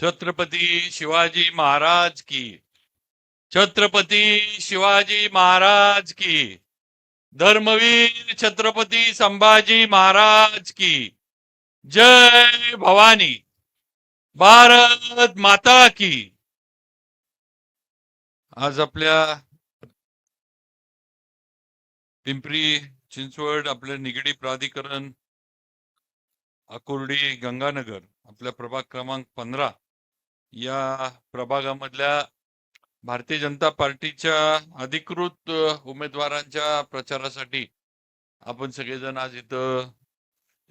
छत्रपती शिवाजी महाराज की. छत्रपती शिवाजी महाराज की. धर्मवीर छत्रपती संभाजी महाराज की. जय भवानी. भारत माता की. आज आपल्या पिंपरी चिंचवड आपले निगडी प्राधिकरण अकुर्डी गंगानगर आपल्या प्रभाग क्रमांक पंधरा. या प्रभागामधल्या भारतीय जनता पार्टीच्या अधिकृत उमेदवारांच्या प्रचारासाठी आपण सगळेजण आज इथं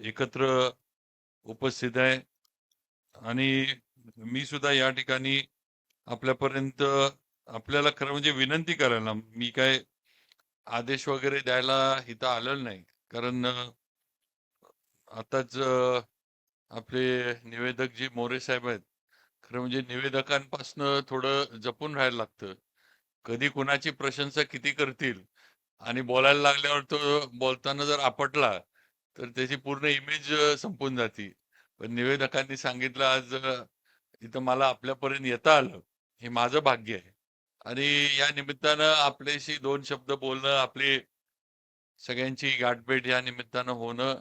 एकत्र उपस्थित आहे. आणि मी सुद्धा या ठिकाणी आपल्यापर्यंत आपल्याला खरं म्हणजे विनंती करायला मी काय आदेश वगैरे द्यायला इथं आलेलं नाही. कारण आताच आपले निवेदक जी मोरे साहेब आहेत खरं म्हणजे निवेदकांपासनं थोडं जपून राहायला लागतं. कधी कुणाची प्रशंसा किती करतील आणि बोलायला लागल्यावर तो बोलताना जर आपटला तर त्याची पूर्ण इमेज संपून जाती. पण निवेदकांनी सांगितलं आज इथं मला आपल्यापर्यंत येता आलं. हे माझं भाग्य आहे. आणि या निमित्तानं आपल्याशी दोन शब्द बोलणं आपली सगळ्यांची गाठभेट या निमित्तानं होणं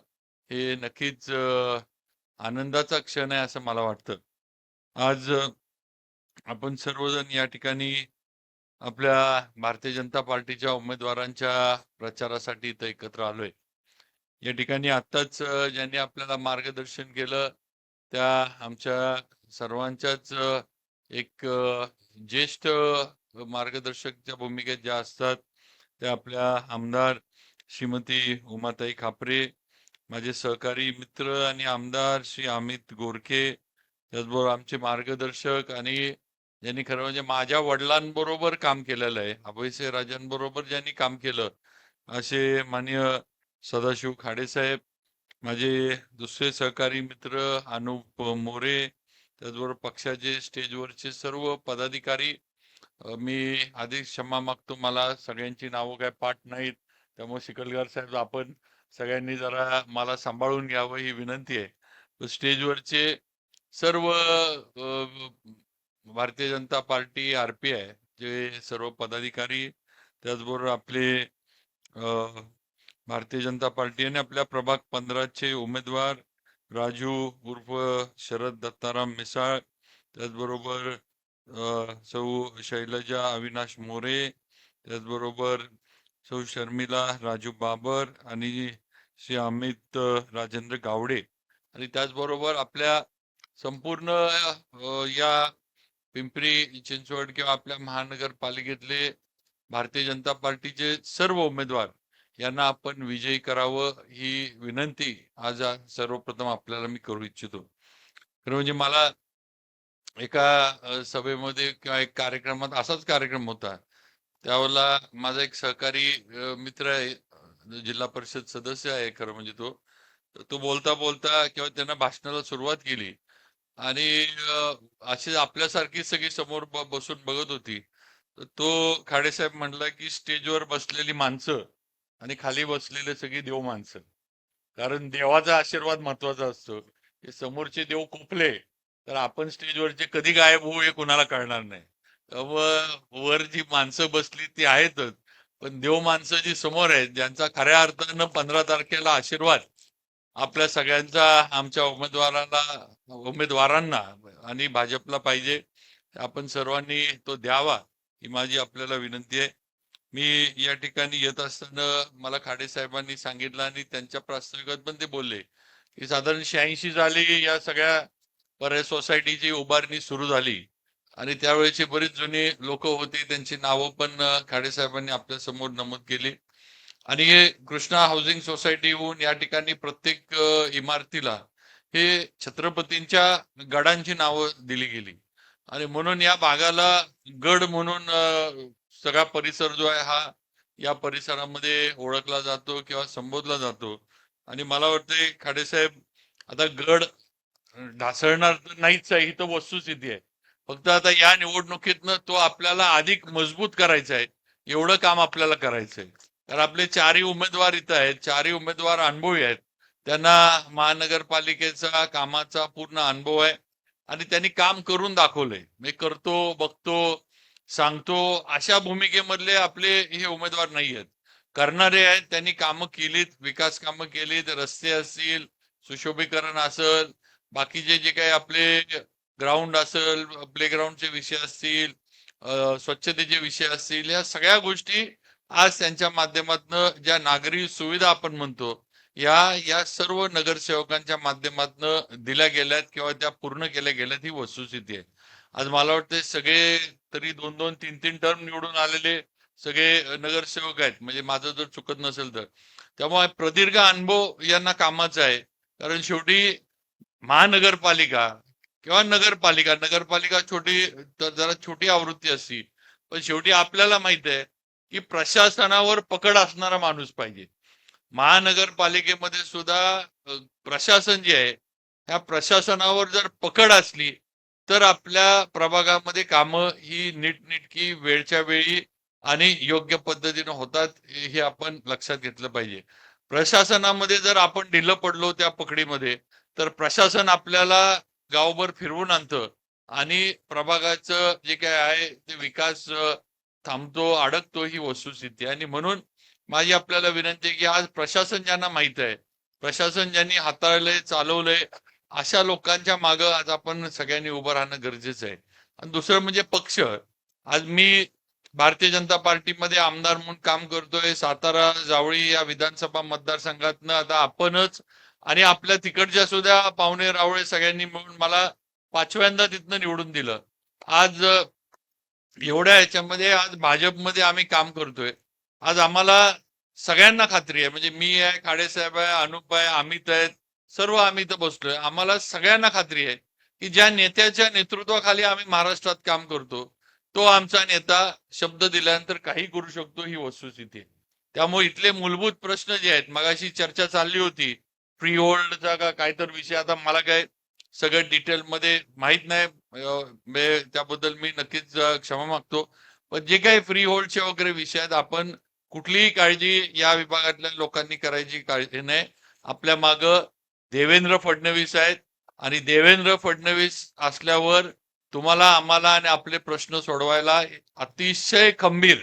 हे नक्कीच आनंदाचा क्षण आहे असं मला वाटतं. आज आपण सर्वजण या ठिकाणी आपल्या भारतीय जनता पार्टीच्या उमेदवारांच्या प्रचारासाठी इथं एकत्र आलोय. या ठिकाणी आत्ताच ज्यांनी आपल्याला मार्गदर्शन केलं त्या आमच्या सर्वांच्याच एक ज्येष्ठ मार्गदर्शकच्या भूमिकेत ज्या असतात त्या आपल्या आमदार श्रीमती उमाताई खापरे माझे सहकारी मित्र आणि आमदार श्री अमित गोरखे त्याचबरोबर आमचे मार्गदर्शक आणि ज्यांनी खरं म्हणजे माझ्या वडिलांबरोबर काम केलेलं आहे अभयसे राजांबरोबर ज्यांनी काम केलं असे मान्य सदाशिव खाडेसाहेब माझे दुसरे सहकारी मित्र अनुप मोरे त्याचबरोबर पक्षाचे स्टेजवरचे सर्व पदाधिकारी मी आधी क्षमा मागतो मला सगळ्यांची नावं काय पाठ नाहीत त्यामुळे शिकलगार साहेब आपण सगळ्यांनी जरा मला सांभाळून घ्यावं ही विनंती आहे. स्टेजवरचे सर्व भारतीय जनता पार्टी आरपीआय जे सर्व पदाधिकारी त्याचबरोबर आपले भारतीय जनता पार्टी आणि आपल्या प्रभाग पंधराचे उमेदवार राजू उर्फ शरद दत्ताराम मिसाळ त्याचबरोबर सौ शैलजा अविनाश मोरे त्याचबरोबर सौ शर्मिला राजू बाबर आणि श्री अमित राजेंद्र गावडे आणि त्याचबरोबर आपल्या संपूर्ण या पिंपरी चिंचवड किंवा आपल्या महानगरपालिकेतले भारतीय जनता पार्टीचे सर्व उमेदवार यांना आपण विजयी करावं ही विनंती आज सर्वप्रथम आपल्याला मी करू इच्छितो. खरं म्हणजे मला एका सभेमध्ये किंवा एक कार्यक्रमात असाच कार्यक्रम होता. त्यावेळेला माझा एक सहकारी मित्र आहे जिल्हा परिषद सदस्य आहे खरं म्हणजे तो. तो बोलता बोलता किंवा त्यांना भाषणाला सुरुवात केली. आणि अशी आपल्यासारखी सगळी समोर बसून बघत होती. तर तो खाडेसाहेब म्हणला की स्टेजवर बसलेली माणसं आणि खाली बसलेले सगळी देव माणसं. कारण देवाचा आशीर्वाद महत्त्वाचा असतो. की समोरचे देव कोपले तर आपण स्टेजवरचे कधी गायब होऊ हे कुणाला कळणार नाही. वर जी माणसं बसली ती आहेतच. पण देव माणसं जी समोर आहेत ज्यांचा खऱ्या अर्थानं पंधरा तारखेला आशीर्वाद आपल्या सगळ्यांचा आमच्या उमेदवाराला उमेदवारांना आणि भाजपला पाहिजे आपण सर्वांनी तो द्यावा ही माझी आपल्याला विनंती आहे. मी या ठिकाणी येत असताना मला खाडे साहेबांनी सांगितलं आणि त्यांच्या प्रास्ताविकात पण ते बोलले की साधारण शहाऐंशी झाली या सगळ्या बऱ्याच सोसायटीची उभारणी सुरू झाली आणि त्यावेळेची बरीच जुनी लोक होती त्यांची नावं पण खाडे साहेबांनी आपल्यासमोर नमूद केली. आणि हे कृष्णा हाऊसिंग सोसायटीहून या ठिकाणी प्रत्येक इमारतीला हे छत्रपतींच्या गडांची नावं दिली गेली. आणि म्हणून या भागाला गड म्हणून सगळा परिसर जो आहे हा या परिसरामध्ये ओळखला जातो किंवा संबोधला जातो. आणि मला वाटतंय खाडेसाहेब आता गड ढासळणार तर नाहीच आहे ही तर वस्तुस्थिती आहे. फक्त आता या निवडणुकीतनं तो आपल्याला अधिक मजबूत करायचा आहे एवढं काम आपल्याला करायचं आहे तर आपले चारही उमेदवार इथं आहेत चारही उमेदवार अनुभवी आहेत. त्यांना महानगरपालिकेचा कामाचा पूर्ण अनुभव आहे आणि त्यांनी काम करून दाखवलंय मी करतो बघतो सांगतो अशा भूमिकेमधले आपले हे उमेदवार नाही आहेत. करणारे आहेत त्यांनी कामं केलीत विकास कामं केलीत रस्ते असतील सुशोभीकरण असेल बाकीचे जे काही आपले ग्राउंड असेल प्लेग्राऊंडचे विषय असतील स्वच्छतेचे विषय असतील या सगळ्या गोष्टी आज त्यांच्या माध्यमातून ज्या नागरी सुविधा आपण म्हणतो या या सर्व नगरसेवकांच्या माध्यमातून दिल्या गेल्यात किंवा त्या पूर्ण केल्या गेल्यात ही वस्तुस्थिती आहे. आज मला वाटतं सगळे तरी दोन दोन तीन तीन टर्म निवडून आलेले सगळे नगरसेवक आहेत. म्हणजे माझं जर चुकत नसेल तर. त्यामुळे प्रदीर्घ अनुभव यांना कामाचा आहे. कारण शेवटी महानगरपालिका किंवा नगरपालिका नगरपालिका छोटी तर जरा छोटी आवृत्ती असती. पण शेवटी आपल्याला माहीत आहे की प्रशासनावर पकड असणारा माणूस पाहिजे. महानगरपालिकेमध्ये सुद्धा प्रशासन जे आहे ह्या प्रशासनावर जर पकड असली तर आपल्या प्रभागामध्ये कामं ही नीटनिटकी वेळच्या वेळी आणि योग्य पद्धतीने होतात हे आपण लक्षात घेतलं पाहिजे. प्रशासनामध्ये जर आपण ढिलं पडलो त्या पकडीमध्ये तर प्रशासन आपल्याला गावभर फिरवून आणतं आणि प्रभागाचं जे काय आहे ते विकास थांबतो अडकतो ही वस्तुस्थिती. आणि म्हणून माझी आपल्याला विनंती की आज प्रशासन ज्यांना माहीत आहे प्रशासन ज्यांनी हाताळलंय चालवलंय अशा लोकांच्या मागं आज आपण सगळ्यांनी उभं राहणं गरजेचं आहे. आणि दुसरं म्हणजे पक्ष. आज मी भारतीय जनता पार्टीमध्ये आमदार म्हणून काम करतोय. सातारा जावळी या विधानसभा मतदारसंघातनं आता आपणच आणि आपल्या तिकडच्या सुद्धा पाहुणे रावळे सगळ्यांनी मिळून मला पाचव्यांदा तिथनं निवडून दिलं. आज एवढ्या याच्यामध्ये आज भाजपमध्ये आम्ही काम करतोय. आज आम्हाला सगळ्यांना खात्री आहे. म्हणजे मी आहे खाडेसाहेब आहे अनुप आहे अमित आहेत सर्व आम्ही इथं बसलोय. आम्हाला सगळ्यांना खात्री आहे की ज्या नेत्याच्या नेतृत्वाखाली आम्ही महाराष्ट्रात काम करतो तो आमचा नेता शब्द दिल्यानंतर काही करू शकतो ही वस्तुस्थिती. त्यामुळे इथले मूलभूत प्रश्न जे आहेत मगाशी चर्चा चालली होती फ्री होल्डचा का काय तर विषय. आता मला काय सगळं डिटेल मध्ये माहीत नाही. म्हणजे त्याबद्दल मी नक्कीच क्षमा मागतो. पण जे काही फ्री होल्डचे वगैरे विषय आहेत आपण कुठलीही काळजी या विभागातल्या लोकांनी करायची काळजी नाही. आपल्या माग देवेंद्र फडणवीस आहेत आणि देवेंद्र फडणवीस असल्यावर तुम्हाला आम्हाला आणि आपले प्रश्न सोडवायला अतिशय खंबीर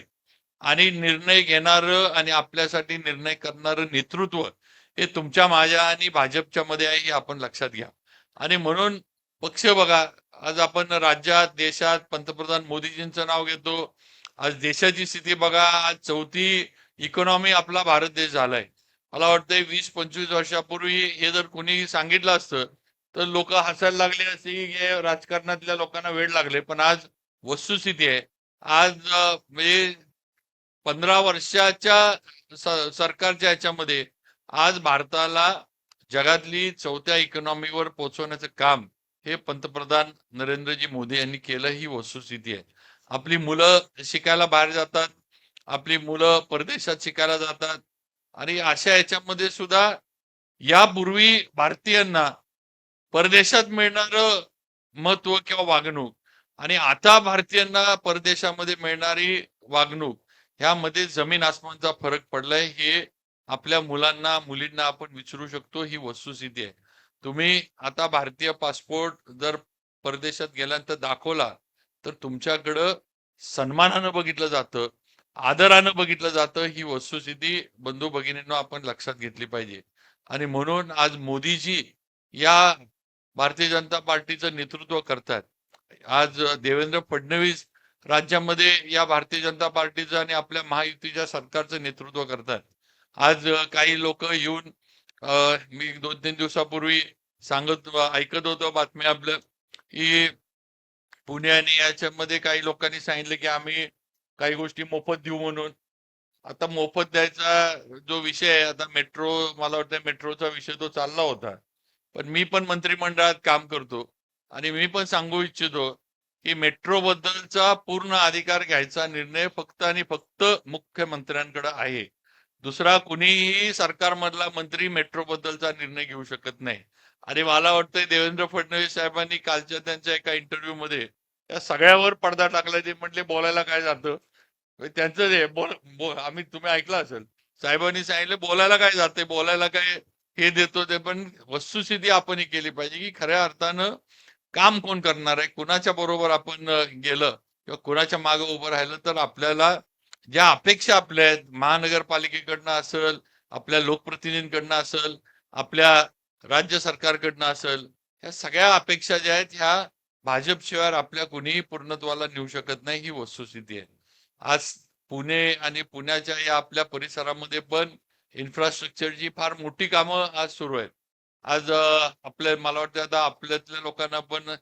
आणि निर्णय घेणारं आणि आपल्यासाठी निर्णय करणारं नेतृत्व हे तुमच्या माझ्या आणि भाजपच्या मध्ये आहे हे आपण लक्षात घ्या. आणि म्हणून पक्ष बघा आज आपण राज्यात देशात पंतप्रधान मोदीजींचं नाव घेतो. आज देशाची स्थिती बघा आज चौथी इकॉनॉमी आपला भारत देश झालाय. मला वाटतंय वीस पंचवीस वर्षापूर्वी हे जर कोणी सांगितलं असतं तर लोक हसायला लागले असते की हे राजकारणातल्या लोकांना वेळ लागले. पण आज वस्तुस्थिती आहे. आज म्हणजे पंधरा वर्षाच्या सरकारच्या ह्याच्यामध्ये आज भारताला जगातली चौथ्या इकॉनॉमीवर पोहोचवण्याचं काम हे पंतप्रधान नरेंद्रजी मोदी यांनी केलं ही वस्तुस्थिती आहे. आपली मुलं शिकायला बाहेर जातात आपली मुलं परदेशात शिकायला जातात आणि अशा याच्यामध्ये सुद्धा यापूर्वी भारतीयांना परदेशात मिळणारं महत्त्व किंवा वागणूक आणि आता भारतीयांना परदेशामध्ये मिळणारी वागणूक ह्यामध्ये जमीन आसमानचा फरक पडलाय हे आपल्या मुलांना मुलींना आपण विचारू शकतो ही वस्तुस्थिती आहे. तुम्ही आता भारतीय पासपोर्ट जर परदेशात गेल्यानंतर दाखवला तर तुमच्याकडं सन्मानानं बघितलं जातं आदरानं बघितलं जातं ही वस्तुस्थिती बंधू भगिनींनो आपण लक्षात घेतली पाहिजे. आणि म्हणून आज मोदीजी या भारतीय जनता पार्टीचं नेतृत्व करतात आज देवेंद्र फडणवीस राज्यामध्ये या भारतीय जनता पार्टीचं आणि आपल्या महायुतीच्या सरकारचं नेतृत्व करतात आज काही लोक येऊन मी दोन तीन दिवसापूर्वी सांगत ऐकत होतो बातम्या आपलं की पुणे आणि याच्यामध्ये काही लोकांनी सांगितलं की आम्ही काही गोष्टी मोफत देऊ म्हणून. आता मोफत द्यायचा जो विषय आहे आता मेट्रो मला वाटतं मेट्रोचा विषय तो चालला होता. पण मी पण मंत्रिमंडळात काम करतो आणि मी पण सांगू इच्छितो की मेट्रो बद्दलचा पूर्ण अधिकार घ्यायचा निर्णय फक्त आणि फक्त मुख्यमंत्र्यांकडे आहे. दुसरा कुणीही सरकारमधला मंत्री मेट्रो बद्दलचा निर्णय घेऊ शकत नाही. आणि मला वाटतंय देवेंद्र फडणवीस साहेबांनी कालच्या त्यांच्या एका इंटरव्ह्यू मध्ये त्या सगळ्यावर पडदा टाकला ते म्हटले बोलायला काय जातं? म्हणजे त्यांचं बोल बो- आम्ही तुम्ही ऐकलं असेल. साहेबांनी सांगितलं बोलायला काय जाते? बोलायला काय हे देतो ते पण वस्तुस्थिती आपण ही केली पाहिजे की खऱ्या अर्थानं काम कोण करणार आहे? कुणाच्या बरोबर आपण गेलं किंवा कुणाच्या मागे उभं राहिलं तर आपल्याला ज्या अपेक्षा आपल्या आहेत महानगरपालिकेकडनं असेल आपल्या लोकप्रतिनिधींकडनं असेल आपल्या राज्य सरकारकडनं असेल ह्या सगळ्या अपेक्षा ज्या आहेत ह्या भाजपशिवाय आपल्या कुणीही पूर्णत्वाला नेऊ शकत नाही ही वस्तुस्थिती आहे. आज पुणे आणि पुण्याच्या या आपल्या परिसरामध्ये पण इन्फ्रास्ट्रक्चरची फार मोठी कामं आज सुरू आहेत. आज आपल्या मला वाटतं आता आपल्यातल्या लोकांना पण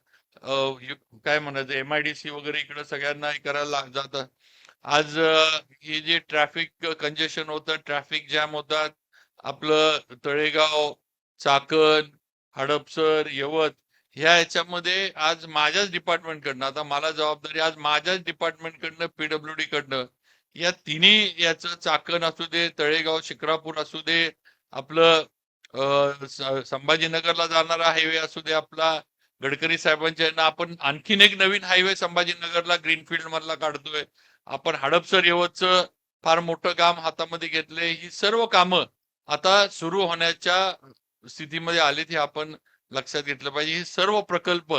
काय म्हणायचं एम आय डी सी वगैरे इकडे सगळ्यांना करायला लाग- जातं. आज हे जे ट्रॅफिक कंजेशन होतं ट्रॅफिक जॅम होतात आपलं तळेगाव चाकण हडपसर यवत ह्या याच्यामध्ये आज माझ्याच डिपार्टमेंटकडनं आता मला जबाबदारी आज माझ्याच डिपार्टमेंटकडनं पीडब्ल्यू डी कडनं या तिन्ही याचं चाकण असू दे तळेगाव शिक्रापूर असू दे आपलं संभाजीनगरला जाणारा हायवे असू दे आपला गडकरी साहेबांच्या आपण आणखीन एक नवीन हायवे संभाजीनगरला ग्रीनफील्ड मधला काढतोय. आपण हडपसर यवतचं फार मोठं काम हातामध्ये घेतलंय ही सर्व कामं आता सुरू होण्याच्या स्थितीमध्ये आलीत हे आपण लक्षात घेतलं पाहिजे. हे सर्व प्रकल्प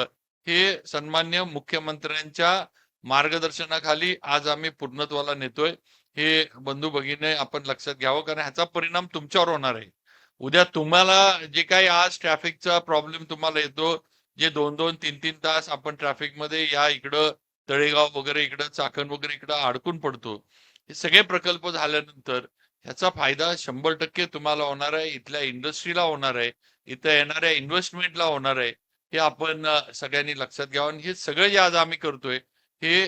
हे सन्मान्य मुख्यमंत्र्यांच्या मार्गदर्शनाखाली आज आम्ही पूर्णत्वाला नेतोय. हे बंधू भगिनी आपण लक्षात घ्यावं कारण ह्याचा परिणाम तुमच्यावर होणार आहे. उद्या तुम्हाला जे काही आज ट्रॅफिकचा प्रॉब्लेम तुम्हाला येतो जे दोन दोन तीन तीन तास आपण ट्रॅफिकमध्ये या इकडं तळेगाव वगैरे इकडं चाकण वगैरे इकडं अडकून पडतो. हे सगळे प्रकल्प झाल्यानंतर ह्याचा फायदा शंभर टक्के तुम्हाला होणार आहे इथल्या इंडस्ट्रीला होणार आहे इथं येणाऱ्या इन्व्हेस्टमेंटला होणार आहे हे आपण सगळ्यांनी लक्षात घ्यावं. आणि हे सगळं जे आज आम्ही करतोय हे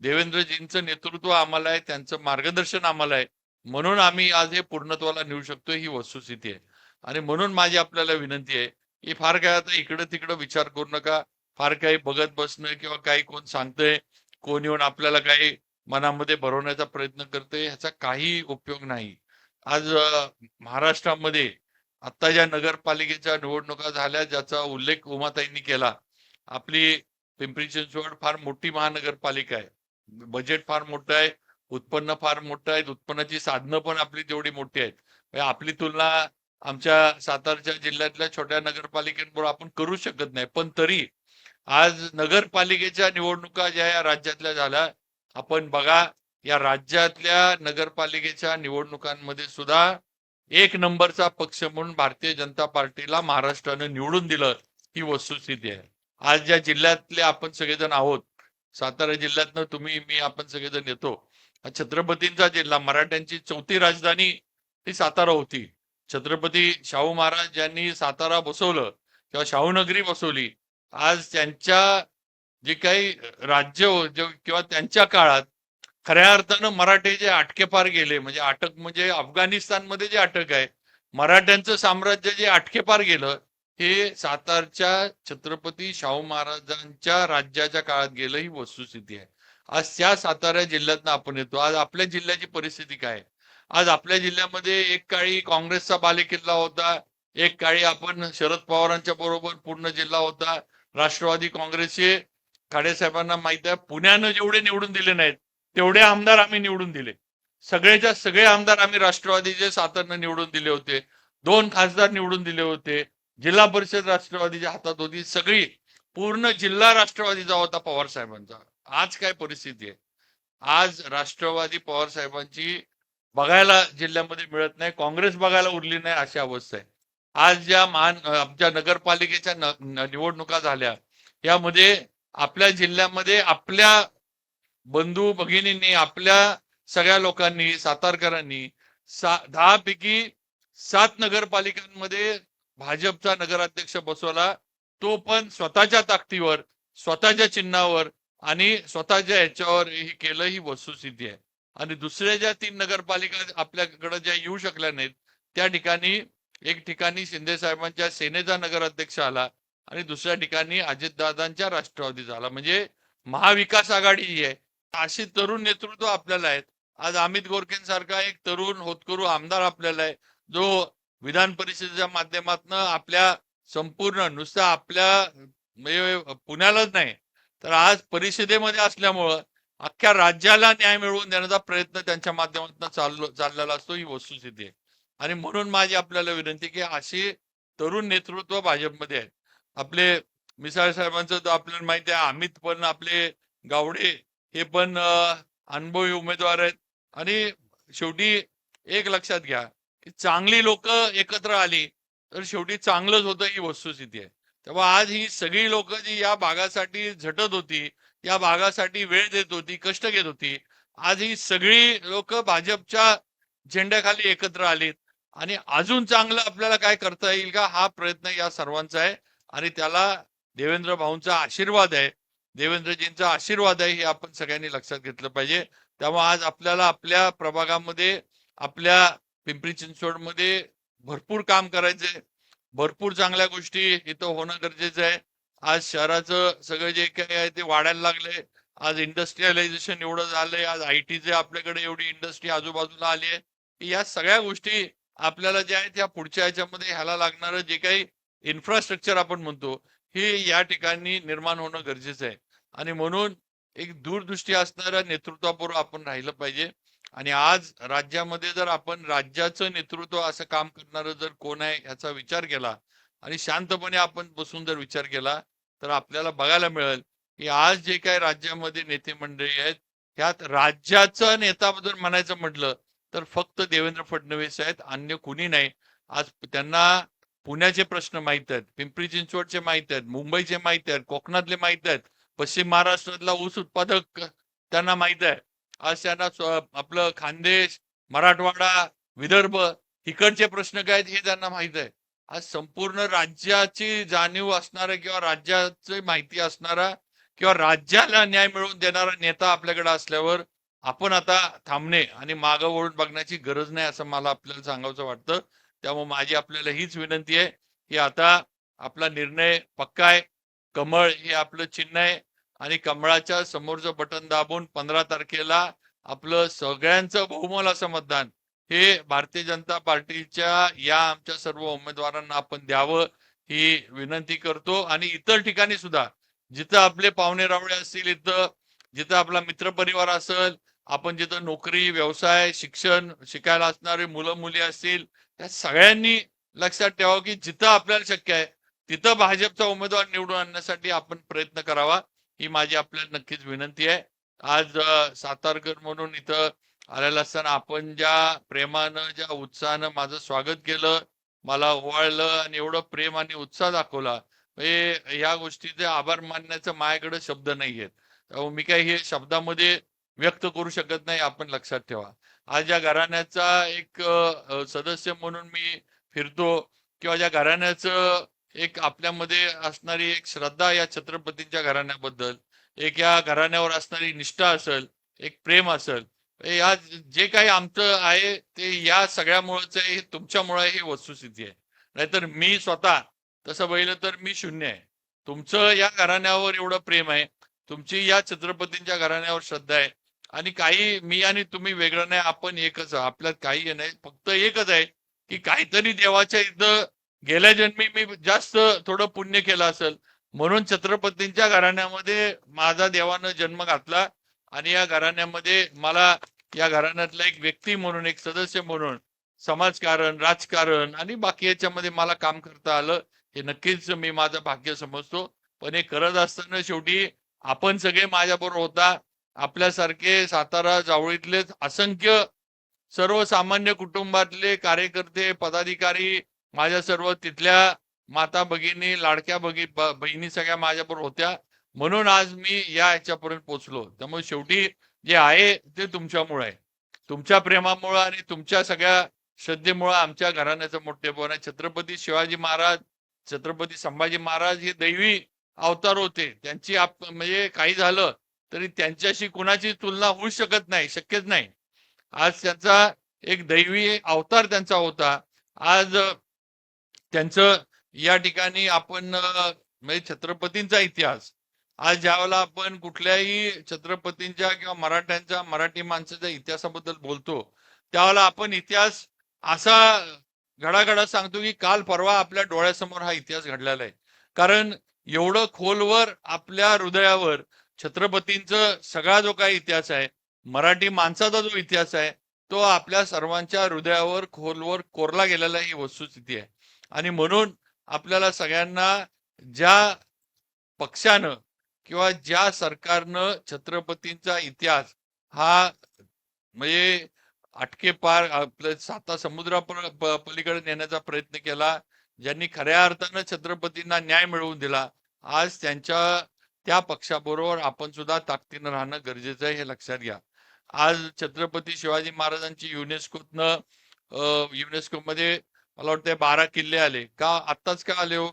देवेंद्रजींचं नेतृत्व आम्हाला आहे त्यांचं मार्गदर्शन आम्हाला आहे. म्हणून आम्ही आज हे पूर्णत्वाला नेऊ शकतोय ही वस्तुस्थिती आहे. आणि म्हणून माझी आपल्याला विनंती आहे की फार काय आता इकडं तिकडं विचार करू नका. फार काही बघत बसणं किंवा काही कोण सांगतंय कोण येऊन आपल्याला काही मनामध्ये भरवण्याचा प्रयत्न करतोय ह्याचा काही उपयोग नाही. आज महाराष्ट्रामध्ये आता ज्या नगरपालिकेच्या निवडणुका झाल्या ज्याचा उल्लेख उमाताईंनी केला आपली पिंपरी चिंचवड फार मोठी महानगरपालिका आहे. बजेट फार मोठं आहे उत्पन्न फार मोठं आहे उत्पन्नाची साधनं पण आपली तेवढी मोठी आहेत. म्हणजे आपली तुलना आमच्या सातारच्या जिल्ह्यातल्या छोट्या नगरपालिकेबरोबर आपण करू शकत नाही पण तरी आज नगरपालिकेच्या निवडणुका ज्या या राज्यातल्या झाल्या आपण बघा या राज्यातल्या नगरपालिकेच्या निवडणुकांमध्ये सुद्धा एक नंबरचा पक्ष म्हणून भारतीय जनता पार्टीला महाराष्ट्रानं निवडून दिलं ही वस्तुस्थिती आहे. आज ज्या जिल्ह्यातले आपण सगळेजण आहोत सातारा जिल्ह्यातनं तुम्ही मी आपण सगळेजण येतो. हा छत्रपतींचा जिल्हा मराठ्यांची चौथी राजधानी ही सातारा होती. छत्रपती शाहू महाराज ज्यांनी सातारा बसवलं किंवा शाहूनगरी बसवली आज त्यांच्या जे काही राज्य हो, किंवा त्यांच्या काळात खऱ्या अर्थानं मराठे जे आटकेपार गेले म्हणजे अटक म्हणजे अफगाणिस्तानमध्ये जे अटक आहे मराठ्यांचं साम्राज्य जे अटकेपार गेलं हे सातारच्या छत्रपती शाहू महाराजांच्या राज्याच्या काळात गेलं ही वस्तुस्थिती आहे आज त्या सातारा जिल्ह्यातनं आपण येतो आज आपल्या जिल्ह्याची परिस्थिती काय आहे? आज आपल्या जिल्ह्यामध्ये एक काळी काँग्रेसचा बालेकिल्ला होता एक काळी आपण शरद पवारांच्या बरोबर पूर्ण जिल्हा होता राष्ट्रवादी काँग्रेसचे खाडेसाहेबांना माहीत आहे पुण्यानं जेवढे निवडून दिले नाहीत तेवढे आमदार आम्ही निवडून दिले. सगळेच्या सगळे आमदार आम्ही राष्ट्रवादीचे सातारनं निवडून दिले होते. दोन खासदार निवडून दिले होते. जिल्हा परिषद राष्ट्रवादीच्या हातात होती. सगळी पूर्ण जिल्हा राष्ट्रवादीचा होता पवार साहेबांचा. आज काय परिस्थिती आहे? आज राष्ट्रवादी पवार साहेबांची बघायला जिल्ह्यामध्ये मिळत नाही काँग्रेस बघायला उरली नाही अशी अवस्था आहे. आज ज्या महान आमच्या नगरपालिकेच्या निवडणुका झाल्या यामध्ये आपल्या जिल्ह्यामध्ये आपल्या बंधू भगिनींनी आपल्या सगळ्या लोकांनी सातारकरांनी सा दहा पैकी सात नगरपालिकांमध्ये भाजपचा नगराध्यक्ष बसवला. तो पण स्वतःच्या ताकदीवर स्वतःच्या चिन्हावर आणि स्वतःच्या ह्याच्यावर हे केलं ही वस्तुस्थिती आहे. आणि दुसऱ्या ज्या तीन नगरपालिका आपल्याकडे ज्या येऊ शकल्या नाहीत त्या ठिकाणी एक ठिकाणी शिंदे साहेबांच्या सेनेचा नगराध्यक्ष आला आणि दुसऱ्या ठिकाणी अजितदादांच्या राष्ट्रवादी झाला. म्हणजे महाविकास आघाडी ही आहे. अशी तरुण नेतृत्व आपल्याला आहेत. आज अमित गोरखेंसारखा एक तरुण होतकरू आमदार आपल्याला आहे. जो विधान परिषदेच्या माध्यमातून आपल्या संपूर्ण नुसता आपल्या म्हणजे पुण्यालाच नाही तर आज परिषदेमध्ये असल्यामुळं अख्ख्या राज्याला न्याय मिळवून देण्याचा प्रयत्न त्यांच्या माध्यमातून चाललो चाललेला असतो. ही वस्तुस्थिती आहे. आणि म्हणून माझी आपल्याला विनंती की अशी तरुण नेतृत्व भाजपमध्ये आहे आपले मिसाळ साहेबांचं तर आपल्याला माहिती आहे अमित पण आपले गावडे हे पण अनुभवी उमेदवार आहेत. आणि शेवटी एक लक्षात घ्या की चांगली लोक एकत्र आली तर शेवटी चांगलंच होतं ही वस्तुस्थिती आहे. तेव्हा आज ही सगळी लोक जी या भागासाठी झटत होती या भागासाठी वेळ देत होती कष्ट घेत होती आज ही सगळी लोक भाजपच्या झेंड्याखाली एकत्र आलीत. आणि अजून चांगलं आपल्याला काय करता येईल का? हा प्रयत्न या सर्वांचा आहे. आणि त्याला देवेंद्र भाऊंचा आशीर्वाद आहे. देवेंद्रजींचा आशीर्वाद आहे हे आपण सगळ्यांनी लक्षात घेतलं पाहिजे. त्यामुळे आज आपल्याला आपल्या प्रभागामध्ये आपल्या पिंपरी चिंचवडमध्ये भरपूर काम करायचंय भरपूर चांगल्या गोष्टी इथं होणं गरजेचं आहे. आज शहराचं सगळं जे काही आहे ते वाढायला लागलंय. आज इंडस्ट्रियलायझेशन एवढं झालंय. आज आय टीचे आपल्याकडे एवढी इंडस्ट्री आजूबाजूला आली आहे. की या सगळ्या गोष्टी आपल्याला जे आहेत त्या पुढच्या ह्याच्यामध्ये ह्याला लागणारं जे काही इन्फ्रास्ट्रक्चर आपण म्हणतो हे या ठिकाणी निर्माण होणं गरजेचं आहे. आणि म्हणून एक दूरदृष्टी असणाऱ्या नेतृत्वाबरोबर आपण राहिलं पाहिजे. आणि आज राज्यामध्ये जर आपण राज्याचं नेतृत्व असं काम करणारं जर कोण आहे याचा विचार केला आणि शांतपणे आपण बसून जर विचार केला तर आपल्याला बघायला मिळेल की आज जे काही राज्यामध्ये नेते मंडळी आहेत ह्यात राज्याचा नेता जर म्हणायचं म्हटलं तर फक्त देवेंद्र फडणवीस आहेत अन्य कुणी नाही. आज त्यांना पुण्याचे प्रश्न माहीत आहेत पिंपरी चिंचवडचे माहीत आहेत मुंबईचे माहीत आहेत कोकणातले माहीत आहेत पश्चिम महाराष्ट्रातला ऊस उत्पादक त्यांना माहीत आहे. आज त्यांना आपलं खानदेश मराठवाडा विदर्भ इकडचे प्रश्न काय आहेत हे त्यांना माहीत आहे. आज संपूर्ण राज्याची जाणीव असणारा किंवा राज्याची माहिती असणारा किंवा राज्याला न्याय मिळवून देणारा नेता आपल्याकडे असल्यावर आपण आता थांबणे आणि मागं वळून बघण्याची गरज नाही असं मला आपल्याला सांगावचं वाटतं. त्यामुळे माझी आपल्याला हीच विनंती आहे की आता आपला निर्णय पक्का आहे. कमळ हे आपलं चिन्ह आहे आणि कमळाच्या समोरचं बटन दाबून पंधरा तारखेला आपलं सगळ्यांचं बहुमोल असं मतदान हे भारतीय जनता पार्टीच्या या आमच्या सर्व उमेदवारांना आपण द्यावं ही विनंती करतो. आणि इतर ठिकाणी सुद्धा जिथं आपले पाहुणे रावळे असतील इथं जिथं आपला मित्रपरिवार असेल आपण जिथं नोकरी व्यवसाय शिक्षण शिकायला असणारे मुलं मुली असतील त्या सगळ्यांनी लक्षात ठेवावं की जिथं आपल्याला शक्य आहे तिथं भाजपचा उमेदवार निवडून आणण्यासाठी आपण प्रयत्न करावा ही माझी आपल्याला नक्कीच विनंती आहे. आज सातारकर म्हणून इथं आलेला असताना आपण ज्या प्रेमानं ज्या उत्साहानं माझं स्वागत केलं मला ओवाळलं आणि एवढं प्रेम आणि उत्साह दाखवला हे ह्या गोष्टीचे आभार मानण्याचं माझ्याकडे शब्द नाही आहेत मी काही हे शब्दामध्ये व्यक्त करू शकत नाही आपण लक्षात ठेवा. आज या घराण्याचा एक सदस्य म्हणून मी फिरतो किंवा ज्या घराण्याचं एक आपल्यामध्ये असणारी एक श्रद्धा या छत्रपतींच्या घराण्याबद्दल एक या घराण्यावर असणारी निष्ठा असेल एक प्रेम असेल या जे काही आमचं आहे ते या सगळ्यामुळेच आहे हे तुमच्यामुळे ही वस्तुस्थिती आहे. नाहीतर मी स्वतः तसं बघितलं तर मी शून्य आहे. तुमचं या घराण्यावर एवढं प्रेम आहे तुमची या छत्रपतींच्या घराण्यावर श्रद्धा आहे आणि काही मी आणि तुम्ही वेगळं नाही आपण एकच आपल्यात काही नाही फक्त एकच आहे की काहीतरी देवाच्या इथं गेल्या जन्मी मी जास्त थोडं पुण्य केलं असेल. म्हणून छत्रपतींच्या घराण्यामध्ये माझा देवानं जन्म घातला आणि या घराण्यामध्ये मला या घराण्यातला एक व्यक्ती म्हणून एक सदस्य म्हणून समाजकारण राजकारण आणि बाकी याच्यामध्ये मला काम करता आलं. हे नक्कीच मी माझं भाग्य समजतो. पण हे करत असताना शेवटी आपण सगळे माझ्याबरोबर होता. आपल्यासारखे सातारा जावळीतलेच असंख्य सर्वसामान्य कुटुंबातले कार्यकर्ते पदाधिकारी माझ्या सर्व तिथल्या माता भगिनी लाडक्या भगी बहिणी सगळ्या माझ्याबरोबर होत्या. म्हणून आज मी या ह्याच्यापर्यंत पोहोचलो. त्यामुळे शेवटी जे आहे ते तुमच्यामुळे आहे. तुमच्या प्रेमामुळं आणि तुमच्या सगळ्या श्रद्धेमुळं आमच्या घराण्याचं मोठेपण आहे. छत्रपती शिवाजी महाराज छत्रपती संभाजी महाराज हे दैवी अवतार होते. त्यांची आप म्हणजे काही झालं तरी त्यांच्याशी कुणाची तुलना होऊ शकत नाही शक्यच नाही. आज त्यांचा एक दैवी अवतार त्यांचा होता. आज त्यांचं या ठिकाणी आपण म्हणजे छत्रपतींचा इतिहास. आज ज्यावेळेला आपण कुठल्याही छत्रपतींच्या किंवा मराठ्यांच्या मराठी माणसाच्या इतिहासाबद्दल बोलतो त्यावेळेला आपण इतिहास असा घडाघडा सांगतो की काल परवा आपल्या डोळ्यासमोर हा इतिहास घडलेला आहे. कारण एवढं खोलवर आपल्या हृदयावर छत्रपतींचं सगळा जो काही इतिहास आहे मराठी माणसाचा जो इतिहास आहे तो आपल्या सर्वांच्या हृदयावर खोलवर कोरला गेलेला ही वस्तुस्थिती आहे. आणि म्हणून आपल्याला सगळ्यांना ज्या पक्षानं किंवा ज्या सरकारनं छत्रपतींचा इतिहास हा म्हणजे आटके पार आपलं साता समुद्रा पलीकडे नेण्याचा प्रयत्न केला ज्यांनी खऱ्या अर्थानं छत्रपतींना न्याय मिळवून दिला आज त्यांच्या त्या पक्षाबरोबर आपण सुद्धा ताकदीनं राहणं गरजेचं आहे हे लक्षात घ्या. आज छत्रपती शिवाजी महाराजांची युनेस्कोतनं युनेस्को मध्ये मला वाटतं बारा किल्ले आले. का आत्ताच का आले हो?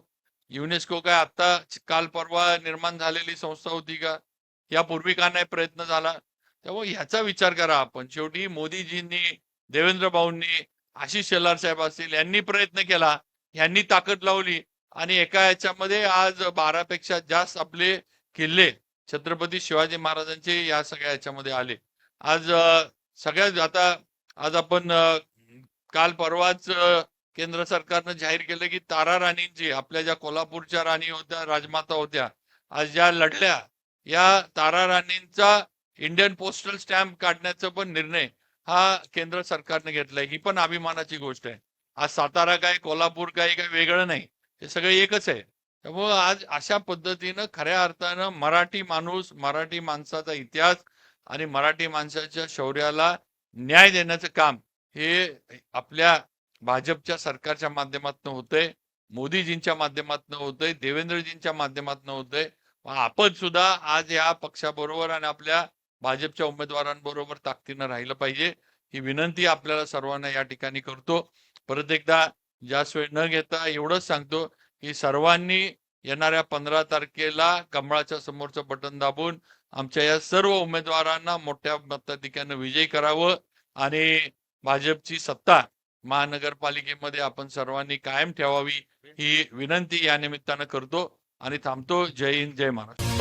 युनेस्को काय आता काल परवा निर्माण झालेली संस्था होती का? यापूर्वी का नाही प्रयत्न झाला? त्यामुळे ह्याचा विचार करा आपण. शेवटी मोदीजींनी देवेंद्र भाऊंनी आशिष शेलार साहेब असतील यांनी प्रयत्न केला. यांनी ताकद लावली. आणि एका याच्यामध्ये आज बारापेक्षा जास्त आपले किल्ले छत्रपती शिवाजी महाराजांचे या सगळ्या याच्यामध्ये आले. आज सगळ्यात आता आज आपण काल परवाच केंद्र सरकारनं जाहीर केलं की तारा राणींची आपल्या ज्या कोल्हापूरच्या राणी होत्या राजमाता होत्या आज ज्या लढल्या या तारा राणींचा इंडियन पोस्टल स्टॅम्प काढण्याचा पण निर्णय हा केंद्र सरकारने घेतलाय. ही पण अभिमानाची गोष्ट आहे. आज सातारा काय कोल्हापूर काय काय वेगळं नाही. हे सगळं एकच आहे. त्यामुळं आज अशा पद्धतीनं खऱ्या अर्थानं मराठी माणूस मराठी माणसाचा इतिहास आणि मराठी माणसाच्या शौर्याला न्याय देण्याचं काम हे आपल्या भाजपच्या सरकारच्या माध्यमातून होतंय मोदीजींच्या माध्यमातून होतंय देवेंद्रजींच्या माध्यमातून होतंय. आपण सुद्धा आज या पक्षाबरोबर आणि आपल्या भाजपच्या उमेदवारांबरोबर ताकदीनं राहिलं पाहिजे ही विनंती आपल्याला सर्वांना या ठिकाणी करतो. परत एकदा जास्त वेळ न घेता एवढंच सांगतो की सर्वांनी येणाऱ्या पंधरा तारखेला कमळाच्या समोरचं बटन दाबून आमच्या या सर्व उमेदवारांना मोठ्या मताधिक्यानं विजयी करावं आणि भाजपची सत्ता महानगरपालिकेमध्ये आपण सर्वांनी कायम ठेवावी ही विनंती या निमित्तानं करतो आणि थांबतो. जय हिंद जय महाराष्ट्र.